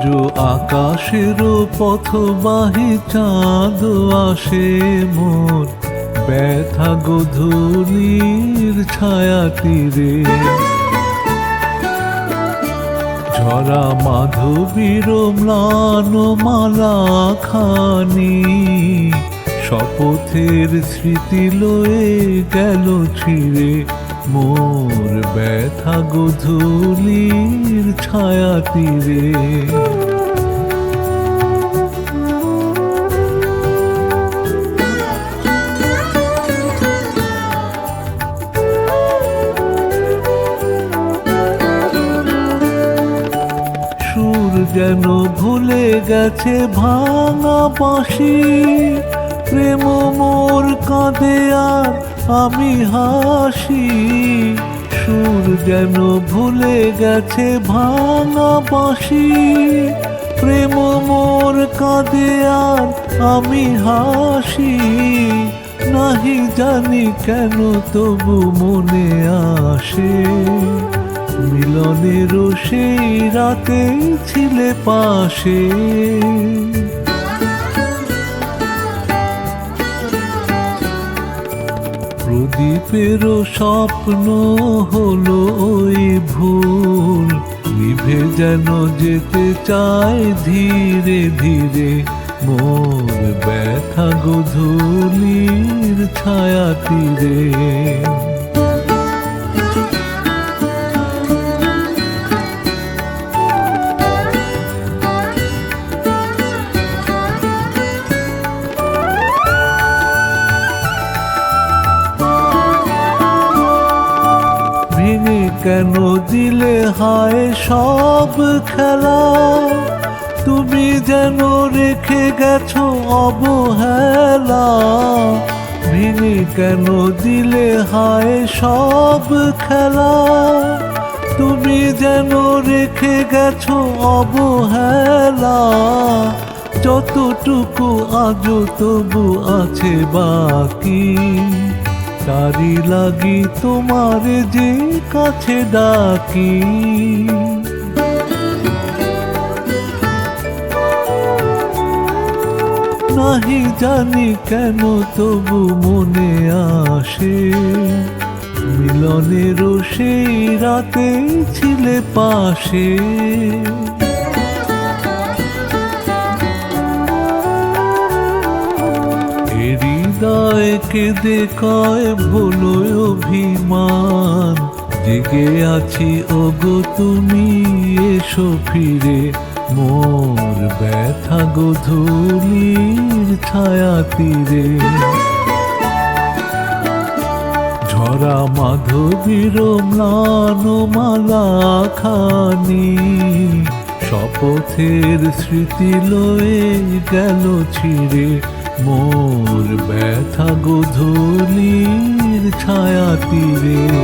আকাশের পথবাহী চাঁদ আসে মোর ব্যথা গধূলির ছায়া তীরে ঝরা মাধবীর ম্লান মালা খানি শপথের স্মৃতি লয়ে গেল ছিঁড়ে। মোর ব্যথা গধূলির ছায়া তীরে যেন ভুলে গেছে ভাঙা বাঁশি প্রেম মোর কাঁদে আর আমি হাসি, সুর যেন ভুলে গেছে ভাঙা বাঁশি। প্রেম মোর কাঁদে আর আমি হাসি, নাহি জানি কেন তবু মনে আসে। মিলনের সেই রাতে ছিলে পাশে। প্রদীপের স্বপ্ন হলো ওই ভুল। নিভে যেন যেতে চায় ধীরে ধীরে। মোর ব্যথা গধূলির ছায়া তীরে। ভেঙে কেন দিলে হায় সব খেলা? তুমি যেন রেখে গেছো অবহেলা। ভেঙে কেন দিলে হায় সব খেলা? তুমি যেন রেখে গেছো অবহেলা। যতটুকু আজও তবু আছে বাকি। তারি লাগি তোমার যে কাছে ডাকি। নাহি জানি কেন তবু মনে আসে মিলনের সেই রাতে ছিলে পাশে। কেঁদে কয় ভুলো অভিমান জেগে আছি ওগো তুমি এসো ফিরে মোর ব্যথা গধূলির ছায়া তীরে ঝরা মাধবীর ম্লান মালা খানি শপথের স্মৃতি লয়ে গেল ছিঁড়ে মোর ব্যথা গোধূলির ছায়া তীরে